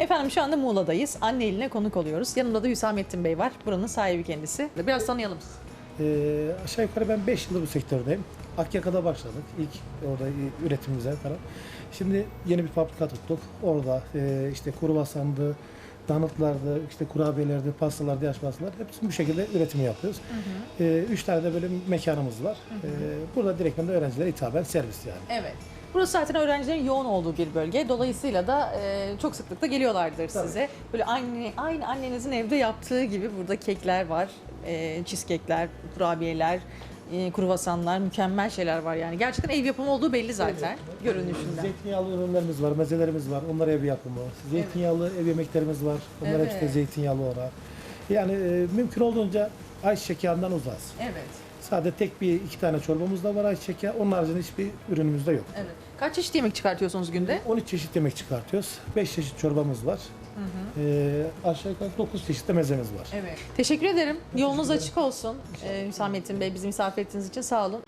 Efendim şu anda Muğla'dayız. Anne eline konuk oluyoruz. Yanımda da Hüsamettin Bey var. Buranın sahibi kendisi. Biraz tanıyalım. Ee, aşağı yukarı ben 5 yıldır bu sektördeyim. Akyaka'da başladık ilk orada üretimimize falan. Şimdi yeni bir fabrika tuttuk. Orada e, işte kruvasandı, donutlardı, işte kurabiyelerdi, pastalardı, yaş pastalar hepsini bu şekilde üretimi yapıyoruz. Ee, üç tane de böyle mekanımız var. Ee, burada direktmen de öğrencilere hitaben servis yani. Evet. Burası zaten öğrencilerin yoğun olduğu bir bölge. Dolayısıyla da e, çok sıklıkla geliyorlardır size. Böyle aynı aynı annenizin evde yaptığı gibi burada kekler var. E, cheesecake'ler, kurabiyeler, e, kruvasanlar, mükemmel şeyler var yani. Gerçekten ev yapımı olduğu belli zaten görünüşünden. Zeytinyağlı ürünlerimiz var, mezelerimiz var. Onlar ev yapımı. Zeytinyağlı ev yemeklerimiz var. Onlar Evet. hepsi de zeytinyağlı olarak. Yani e, mümkün olduğunca ayçiçek yağından uzağız. Evet. Sadece tek bir iki tane çorbamız da var ayçiçek yağı. Onun haricinde hiçbir ürünümüz de yok. Evet. Kaç çeşit yemek çıkartıyorsunuz günde? 13 çeşit yemek çıkartıyoruz. 5 çeşit çorbamız var. Ee, aşağı yukarı 9 çeşit de mezemiz var. Evet. Teşekkür ederim. Yolunuz açık olsun. Ee, Hüsamettin Bey bizi misafir ettiğiniz için sağ olun.